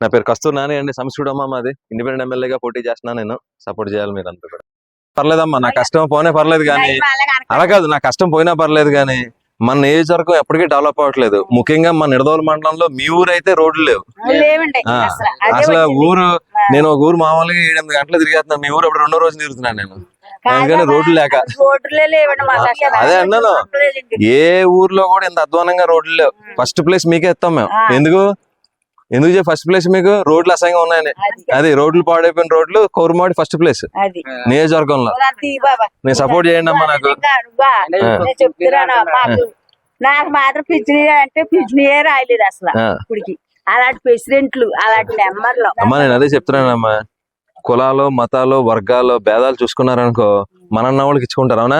నా పేరు కస్తూర్ నాని అండి సంస్కృతమ్మ మాది. ఇండిపెండెంట్ ఎమ్మెల్యేగా పోటీ చేస్తున్నా నేను. సపోర్ట్ చేయాలి మీరు అంతా కూడా. పర్లేదమ్మా నా కష్టం పోనే పర్లేదు కానీ అలా కాదు నా కష్టం పోయినా పర్లేదు కానీ మన నియోజకవర్గం ఎప్పటికీ డెవలప్ అవ్వట్లేదు. ముఖ్యంగా మన నిడదోల మండలంలో మీ ఊరు అయితే రోడ్లు లేవు. అసలు. ఊరు నేను ఒక ఊరు మామూలుగా ఏడెనిమిది గంటలు తిరిగేస్తున్నాను మీ ఊరు అప్పుడు రెండో రోజు తిరుగుతున్నాను నేను. కాదమ్మా, రోడ్లు లేక. అదే అన్నాను. ఏ ఊర్లో కూడా ఇంత అధ్వానంగా రోడ్లు లేవు. ఫస్ట్ ప్లేస్ మీకే ఇస్తాం మేము. ఎందుకు? ఎందుకు ఫస్ట్ ప్లేస్ మీకు రోడ్లు అసహ్యంగా ఉన్నాయని. అది. రోడ్లు పాడైపోయిన రోడ్లు కౌరుమాడి ఫస్ట్ ప్లేస్ అది. నియోజకవర్గంలో. నేను సపోర్ట్ చేయండి అమ్మా నాకు. నాకు మాత్రం పిచ్చిని అంటే పిచ్చినియే రాయలేదు అసలు. ఇప్పటికి. అలాంటి ప్రెసిడెంట్లు అలాంటి నెంబర్లు అమ్మా నేను అదే చెప్తున్నానమ్మా. కులాలు మతాలు వర్గాలు భేదాలు చూసుకున్నారనుకో మనన్న వాళ్ళకి ఇచ్చుకుంటారు అవునా?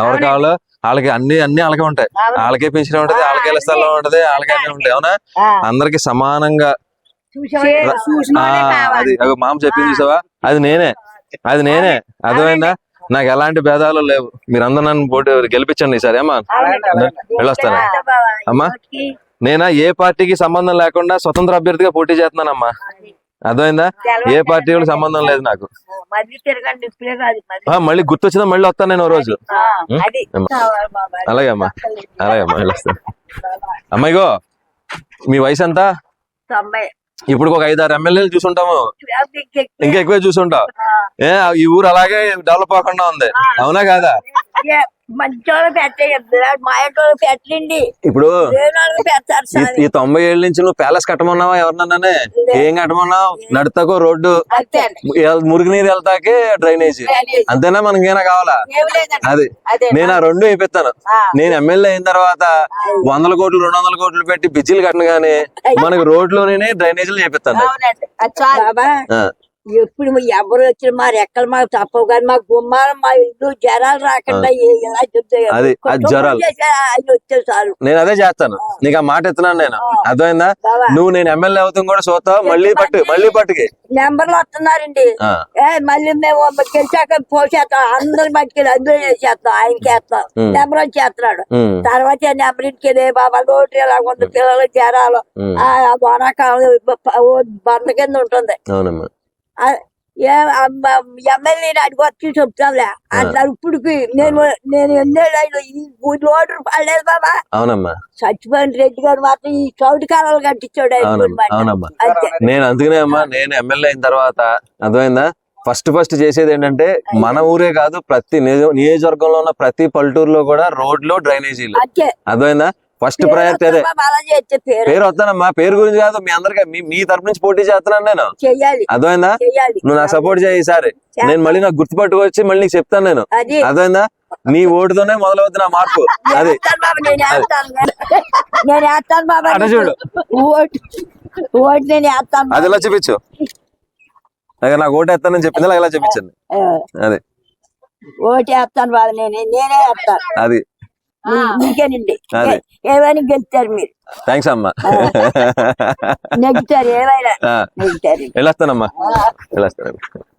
ఎవరు కావాలో వాళ్ళకి అన్ని అన్ని వాళ్ళకే ఉంటాయి. వాళ్ళకే పెన్షన్ ఉంటది వాళ్ళకే స్థలం ఉంటది వాళ్ళకే అన్ని ఉంటాయి అవునా. అందరికి సమానంగా అది మామ చెప్పింది చూసావా? అది నేనే అది నేనే. అర్థమైందా? నాకు ఎలాంటి భేదాలు లేవు. మీరందరూ నన్ను పోటీ గెలిపించండి ఈసారి అమ్మా. వెళ్ళొస్తాను. అమ్మా నేనా ఏ పార్టీకి సంబంధం లేకుండా స్వతంత్ర అభ్యర్థిగా పోటీ చేస్తున్నానమ్మా? అర్థమైందా? ఏ పార్టీ కూడా సంబంధం లేదు నాకు. మళ్ళీ గుర్తొచ్చిందా మళ్ళీ వస్తాను నేను రోజు. అమ్మా. అలాగే అమ్మా అలాగే అమ్మా వెళ్ళొస్తాను అమ్మాయిగో మీ వయసు ఎంత? ఇప్పుడు ఒక ఐదారు ఎమ్మెల్యేలు చూసుంటాము. ఇంకె- ఎక్కువే చూసుంటావు. ఏ ఈ ఊరు అలాగే డెవలప్ అవ్వకుండా ఉంది. అవునా కాదా? మంచోళ్ళు పెట్టండి ఇప్పుడు ఈ తొంభై ఏళ్ళ నుంచి నువ్వు ప్యాలెస్ కట్టమన్నావా ఎవరినన్నానే? ఏం కట్టమన్నావు? నడతకో రోడ్డు. ఎల్- మురుగునీరు వెళ్తాకే డ్రైనేజ్. అంతేనా మనకి ఏమైనా కావాలా? అది. నేను ఆ రెండు ఆ. నేను ఎమ్మెల్యే అయిన తర్వాత వందల కోట్లు రెండు వందల కోట్లు పెట్టి బిజ్జీలు కట్టను గానీ మనకి రోడ్లోనే డ్రైనేజీలు చేపిస్తాను. ఎప్పుడు ఎవరు వచ్చిన మా రెక్కలు మాకు తప్పవు కానీ మా గుమ్మాలు మా ఇల్లు జరాలు రాకుండా ఎలా అది, జ్వరాలు. అది వచ్చే చాలు. నేను అదే చేస్తాను. నీకు ఆ మాట ఎత్తున్నాను నేను. అర్థమైందా? నువ్వు నేను ఎమ్మెల్యే అవుతాం కూడా చూస్తావు? మళ్ళీ పట్టు మళ్ళీ పట్టుకి. నెంబర్లు వస్తున్నారండి. మళ్ళీ మేము గెలిచాక పోసేస్తాం. అందరి మట్టుకెళ్ళి అందరూ చేస్తాం ఆయనకి వేస్తాం ఉమ్. నెంబర్ వచ్చి చేస్తున్నాడు తర్వాత నెంబర్ ఇంటికి బాబా రోడ్డు ఎలా ఉంది? పిల్లలు. ఆ వానాకాలం బంద కింద ఉంటుంది. అవునమ్మా. ఎమ్మెల్యేని అడిగి వచ్చి చెప్తాంలే. అంటారు ఇప్పుడుకి నేను నేను ఎన్నేళ్ళు ఈ రోడ్డు పడలేదు బాబా. అవునమ్మా. చచ్చిపోయిన రెడ్డి గారు మాత్రం ఈ చౌటి కాలాలు కట్టించాడు అవునమ్మా నేను అందుకనే అమ్మా నేను ఎమ్మెల్యే అయిన తర్వాత అర్థమైందా? ఫస్ట్ ఫస్ట్ చేసేది ఏంటంటే మన ఊరే కాదు ప్రతి నియోజ- నియోజకవర్గంలో ఉన్న ప్రతి పల్లెటూరులో కూడా రోడ్లు డ్రైనేజీలు. అర్థమైందా? ఫస్ట్ పేరు ప్రయారిటీ అదే. అలా పేరు. వస్తానమ్మా పేరు గురించి కాదు మీ అందరికి మీ తరపు నుంచి పోటీ చేస్తున్నాను నేను. అర్థమైందా? నువ్వు నాకు సపోర్ట్ చేయి ఈసారి. నేను మళ్ళీ నాకు గుర్తుపట్టుకొచ్చి మళ్ళీ నీకు చెప్తాను నేను. అది. అర్థమైందా? నీ ఓటుతోనే మొదలవుతుంది నా మార్పు. అది. అటు చూడు. ఓటు ఓటు నేను వేస్తాను అది ఎలా చూపించు? అదే నాకు ఓటు వేస్తానని చెప్పింది ఇలా చూపించండి ఆ, అది. ఓటు వేస్తాను బాబా నేను నేనే వేస్తాను. అది. ఏ- ఏమైనా గెలుస్తారు మీరు. థ్యాంక్స్ అమ్మా. నెగ్గుతారు ఏమైనా. వెళ్ళొస్తానమ్మా. వెళ్ళొస్తాను